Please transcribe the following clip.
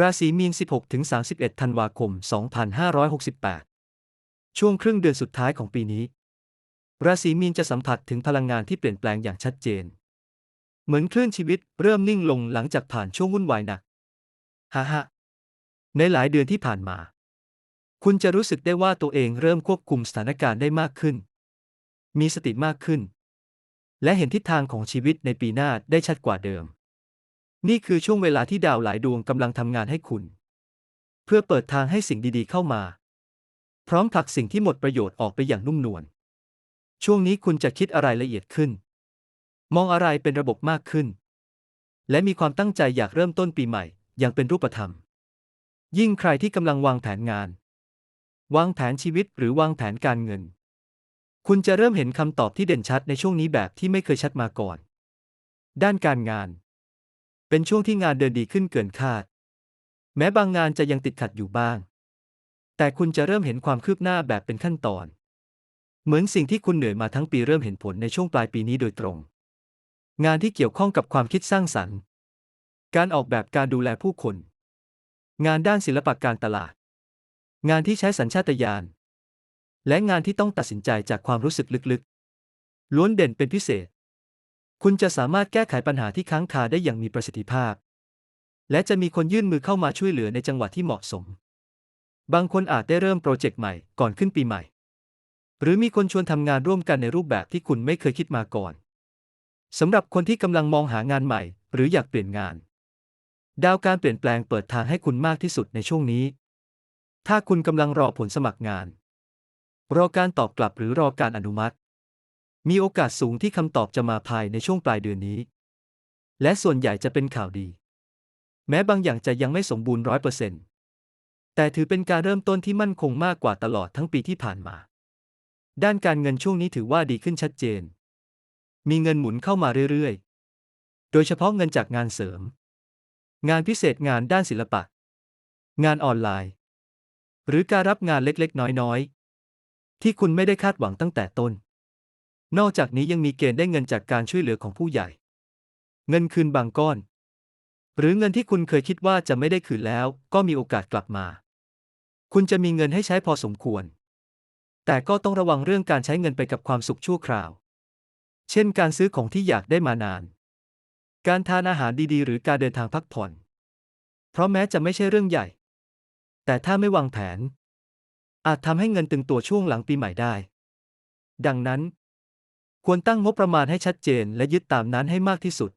ราศีมีน 16-31 ธันวาคม 2568 ช่วงครึ่งเดือนสุดท้ายของปีนี้ ราศีมีนจะสัมผัสถึงพลังงานที่เปลี่ยนแปลงอย่างชัดเจน เหมือนคลื่นชีวิตเริ่มนิ่งลงหลังจากผ่านช่วงวุ่นวายหนัก ฮ่าฮ่าในหลายเดือนที่ผ่านมา คุณจะรู้สึกได้ว่าตัวเองเริ่มควบคุมสถานการณ์ได้มากขึ้น มีสติมากขึ้น และเห็นทิศทางของชีวิตในปีหน้าได้ชัดกว่าเดิม นี่คือช่วงเวลาที่ดาวหลายดวงกำลังทำงานให้คุณ เพื่อเปิดทางให้สิ่งดีๆเข้ามา พร้อมผลักสิ่งที่หมดประโยชน์ออกไปอย่างนุ่มนวล ช่วงนี้คุณจะคิดอะไรละเอียดขึ้น มองอะไรเป็นระบบมากขึ้น และมีความตั้งใจอยากเริ่มต้นปีใหม่ อย่างเป็นรูปธรรม ยิ่งใครที่กำลังวางแผนงาน วางแผนชีวิตหรือวางแผนการเงิน คุณจะเริ่มเห็นคำตอบที่เด่นชัดในช่วงนี้แบบที่ไม่เคยชัดมาก่อน ด้านการงาน เป็นช่วงที่งานเดินดีขึ้นเกินคาด แม้บางงานจะยังติดขัดอยู่บ้าง แต่คุณจะเริ่มเห็นความคืบหน้าแบบเป็นขั้นตอน เหมือนสิ่งที่คุณเหนื่อยมาทั้งปีเริ่มเห็นผลในช่วงปลายปีนี้โดยตรง งานที่เกี่ยวข้องกับความคิดสร้างสรรค์ การออกแบบการดูแลผู้คน งานด้านศิลปะการตลาด งานที่ใช้สัญชาตญาณ และงานที่ต้องตัดสินใจจากความรู้สึกลึกๆ ล้วนเด่นเป็นพิเศษ คุณจะสามารถแก้ไขปัญหาที่ค้างคาได้อย่างมีประสิทธิภาพ และจะมีคนยื่นมือเข้ามาช่วยเหลือในจังหวะที่เหมาะสม บางคนอาจได้เริ่มโปรเจกต์ใหม่ก่อนขึ้นปีใหม่ หรือมีคนชวนทำงานร่วมกันในรูปแบบที่คุณไม่เคยคิดมาก่อนสำหรับคนที่กำลังมองหางานใหม่ หรืออยากเปลี่ยนงาน ดาวการเปลี่ยนแปลงเปิดทางให้คุณมากที่สุดในช่วงนี้ ถ้าคุณกำลังรอผลสมัครงาน รอการตอบกลับหรือรอการอนุมัติ มีโอกาสสูงที่คำตอบจะมาภายในช่วงปลายเดือนนี้ และส่วนใหญ่จะเป็นข่าวดี แม้บางอย่างจะยังไม่สมบูรณ์ร้อยเปอร์เซ็นต์แต่ถือเป็นการเริ่มต้นที่มั่นคงมากกว่าตลอดทั้งปีที่ผ่านมา ด้านการเงินช่วงนี้ถือว่าดีขึ้นชัดเจน มีเงินหมุนเข้ามาเรื่อยๆ โดยเฉพาะเงินจากงานเสริม งานพิเศษงานด้านศิลปะ งานออนไลน์ หรือการรับงานเล็กๆ น้อยๆ ที่คุณไม่ได้คาดหวังตั้งแต่ต้น นอกจากนี้ยังมีเกณฑ์ได้เงินจากการช่วยเหลือของผู้ใหญ่ เงินคืนบางก้อน หรือเงินที่คุณเคยคิดว่าจะไม่ได้คืนแล้ว ก็มีโอกาสกลับมา คุณจะมีเงินให้ใช้พอสมควร แต่ก็ต้องระวังเรื่องการใช้เงินไปกับความสุขชั่วคราว เช่น การซื้อของที่อยากได้มานาน การทานอาหารดีๆ หรือการเดินทางพักผ่อน เพราะแม้จะไม่ใช่เรื่องใหญ่ แต่ถ้าไม่วางแผน อาจทำให้เงินตึงตัวช่วงหลังปีใหม่ได้ ดังนั้น ควรตั้งงบประมาณให้ชัดเจนและยึดตามนั้นให้มากที่สุด